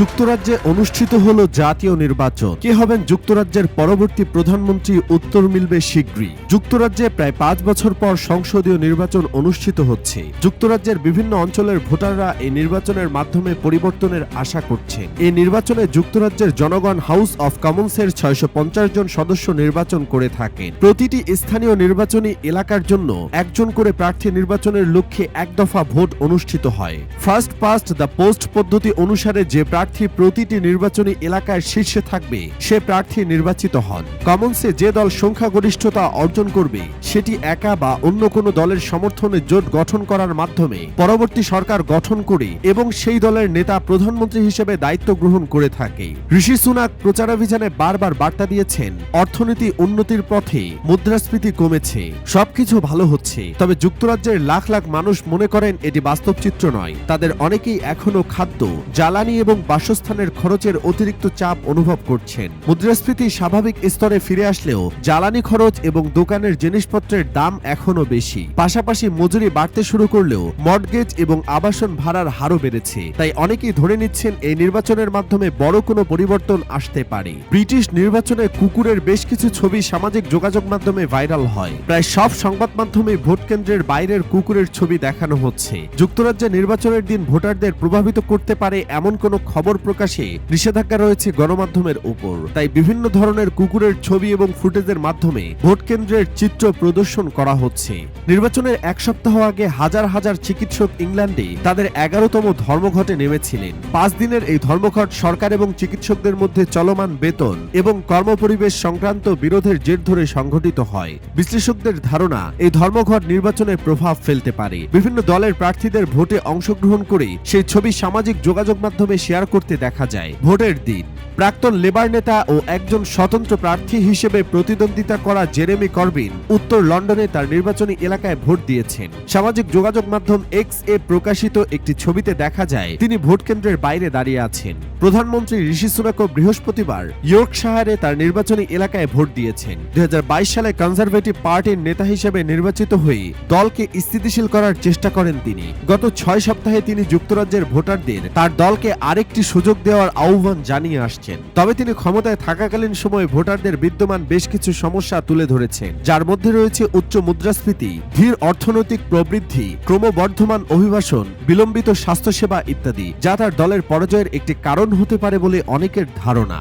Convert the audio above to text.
যুক্তরাজ্যে অনুষ্ঠিত হল জাতীয় নির্বাচন। কে হবেন যুক্তরাজ্যের পরবর্তী প্রধানমন্ত্রী উত্তর মিলবে শীঘ্রই যুক্তরাজ্যে প্রায় পাঁচ বছর পর সংসদীয় নির্বাচন অনুষ্ঠিত হচ্ছে। যুক্তরাজ্যের বিভিন্ন অঞ্চলের ভোটাররা এই নির্বাচনের মাধ্যমে পরিবর্তনের আশা করছেন এই নির্বাচনে যুক্তরাজ্যের জনগণ হাউস অফ কমন্সের ছয়শো পঞ্চাশ জন সদস্য নির্বাচন করে থাকেন। প্রতিটি স্থানীয় নির্বাচনী এলাকার জন্য একজন করে প্রার্থী নির্বাচনের লক্ষ্যে এক দফা ভোট অনুষ্ঠিত হয়। ফার্স্ট পাস্ট দ্য পোস্ট পদ্ধতি অনুসারে যে প্রার্থী প্রতিটি নির্বাচনী এলাকায় শীর্ষে থাকবে। সে প্রার্থী নির্বাচিত হন। কমন্সে যে দল সংখ্যাগরিষ্ঠতা অর্জন করবে, সেটি একা বা অন্য কোনো দলের সমর্থনে জোট গঠন করার মাধ্যমে পরবর্তী সরকার গঠন করে এবং সেই দলের নেতা প্রধানমন্ত্রী হিসেবে দায়িত্ব গ্রহণ করে থাকে। ঋষি সুনাক প্রচারাভিযানে বারবার বার্তা দিয়েছেন, অর্থনীতি উন্নতির পথে মুদ্রাস্ফীতি কমেছে, সবকিছু ভালো হচ্ছে, তবে যুক্তরাজ্যের লাখ লাখ মানুষ মনে করেন এটি বাস্তব চিত্র নয়। তাদের অনেকেই এখনও খাদ্য, জ্বালানি এবং বাসস্থানের খরচের অতিরিক্ত চাপ অনুভব করছেন। মুদ্রাস্ফীতি স্বাভাবিক স্তরে ফিরে আসলেও জ্বালানি খরচ এবং দোকানের জিনিসপত্রের দাম এখনও বেশি। পাশাপাশি মজুরি বাড়তে শুরু করলেও মর্টগেজ এবং আবাসন ভাড়ার হারও বেড়েছে। তাই অনেকেই ধরে নিচ্ছেন এই নির্বাচনের মাধ্যমে বড় কোনো পরিবর্তন আসতে পারে। ব্রিটিশ নির্বাচনে কুকুরের বেশ কিছু ছবি সামাজিক যোগাযোগ মাধ্যমে ভাইরাল হয়। প্রায় সব সংবাদ মাধ্যমে ভোট কেন্দ্রের বাইরের কুকুরের ছবি দেখানো হচ্ছে। যুক্তরাজ্যে নির্বাচনের দিন ভোটারদের প্রভাবিত করতে পারে এমন কোনো খবর প্রকাশে নিষেধাজ্ঞা রয়েছে গণমাধ্যমের উপর। তাই বিভিন্ন ধরনের কুকুরের ছবি এবং ফুটেজের মাধ্যমে ভোট কেন্দ্রের চিত্র প্রদর্শন করা হচ্ছে। নির্বাচনের এক সপ্তাহ আগে হাজার হাজার চিকিৎসক ইংল্যান্ডে তাদের এগারোতম ধর্মঘটে নেমেছিলেন। পাঁচ দিনের এই ধর্মঘট সরকার এবং চিকিৎসকদের মধ্যে চলমান বেতন এবং কর্মপরিবেশ সংক্রান্ত বিরোধের জের ধরে সংঘটিত হয়। বিশ্লেষকদের ধারণা, এই ধর্মঘট নির্বাচনে প্রভাব ফেলতে পারে। বিভিন্ন দলের প্রার্থীদের ভোটে অংশগ্রহণ করে সেই ছবি সামাজিক যোগাযোগ মাধ্যমে শেয়ার করতে দেখা যায়। ভোটের দিন। প্রাক্তন লেবার নেতা ও একজন স্বতন্ত্র প্রার্থী হিসেবে প্রতিদ্বন্দ্বিতা করা জেরেমি করবিন উত্তর লন্ডনে তার নির্বাচনী এলাকায় ভোট দিয়েছেন। সামাজিক যোগাযোগ মাধ্যম এক্স এ প্রকাশিত একটি ছবিতে দেখা যায়, তিনি ভোট কেন্দ্রের বাইরে দাঁড়িয়ে আছেন। প্রধানমন্ত্রী ঋষি সুনাকও বৃহস্পতিবার ইয়র্কশায়ারে তার নির্বাচনী এলাকায় ভোট দিয়েছেন। দু হাজার বাইশ সালে কনজারভেটিভ পার্টির নেতা হিসেবে নির্বাচিত হয়ে দলকে স্থিতিশীল করার চেষ্টা করেন তিনি। গত ছয় সপ্তাহে তিনি যুক্তরাজ্যের ভোটারদের তার দলকে আরেকটি সুযোগ দেওয়ার আহ্বান জানিয়ে আসছেন। তবে তিনি ক্ষমতায় থাকাকালীন সময়ে ভোটারদের বিদ্যমান বেশ কিছু সমস্যা তুলে ধরেছেন, যার মধ্যে রয়েছে উচ্চ মুদ্রাস্ফীতি, ধীর অর্থনৈতিক প্রবৃদ্ধি, ক্রমবর্ধমান অভিবাসন, বিলম্বিত স্বাস্থ্যসেবা ইত্যাদি, যা তার দলের পরাজয়ের একটি কারণ হতে পারে বলে অনেকের ধারণা।